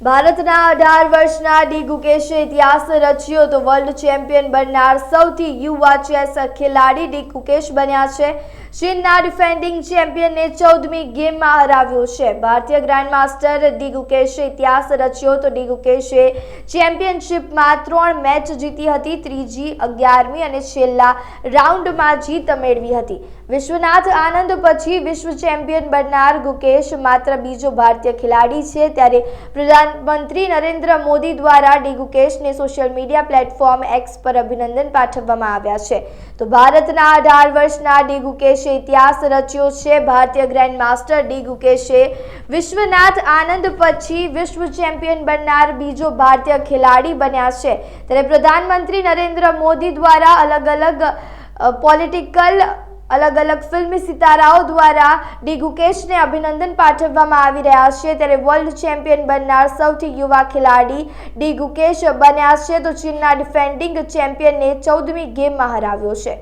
ભારતના અઢાર વર્ષના ડી ગુકેશે ઇતિહાસ રચ્યો તો વર્લ્ડ ચેમ્પિયન બનનાર સૌથી યુવા ચેસ ખેલાડી ડી ગુકેશ બન્યા છે. ચીનના ડિફેન્ડિંગ ચેમ્પિયનને ચૌદમી ગેમમાં હરાવ્યો છે. ભારતીય ગ્રાન્ડમાસ્ટર ડી ગુકેશે ઇતિહાસ રચ્યો તો ડી ગુકેશે ચેમ્પિયનશિપમાં ત્રણ મેચ જીતી હતી. ત્રીજી, અગિયારમી અને છેલ્લા રાઉન્ડમાં જીત મેળવી હતી. વિશ્વનાથ આનંદ પછી વિશ્વ ચેમ્પિયન બનનાર ગુકેશ માત્ર બીજો ભારતીય ખેલાડી છે. ત્યારે પ્રધાનમંત્રી નરેન્દ્ર મોદી દ્વારા ડી ગુકેશને સોશિયલ મીડિયા પ્લેટફોર્મ એક્સ પર અભિનંદન પાઠવવામાં આવ્યા છે. તો ભારતના અઢાર વર્ષના ડી ગુકેશે ઇતિહાસ રચ્યો છે. ભારતીય ગ્રેન્ડ માસ્ટર ડી ગુકેશે વિશ્વનાથ આનંદ પછી વિશ્વ ચેમ્પિયન બનનાર બીજો ભારતીય ખેલાડી બન્યા છે. ત્યારે પ્રધાનમંત્રી નરેન્દ્ર મોદી દ્વારા અલગ અલગ પોલિટિકલ અલગ અલગ ફિલ્મી સિતારાઓ દ્વારા ડી ગુકેશને અભિનંદન પાઠવવામાં આવી રહ્યા છે. ત્યારે વર્લ્ડ ચેમ્પિયન બનનાર સૌથી યુવા ખેલાડી ડી ગુકેશ બન્યા છે. તો ચીનના ડિફેન્ડિંગ ચેમ્પિયનને ચૌદમી ગેમમાં હરાવ્યો છે.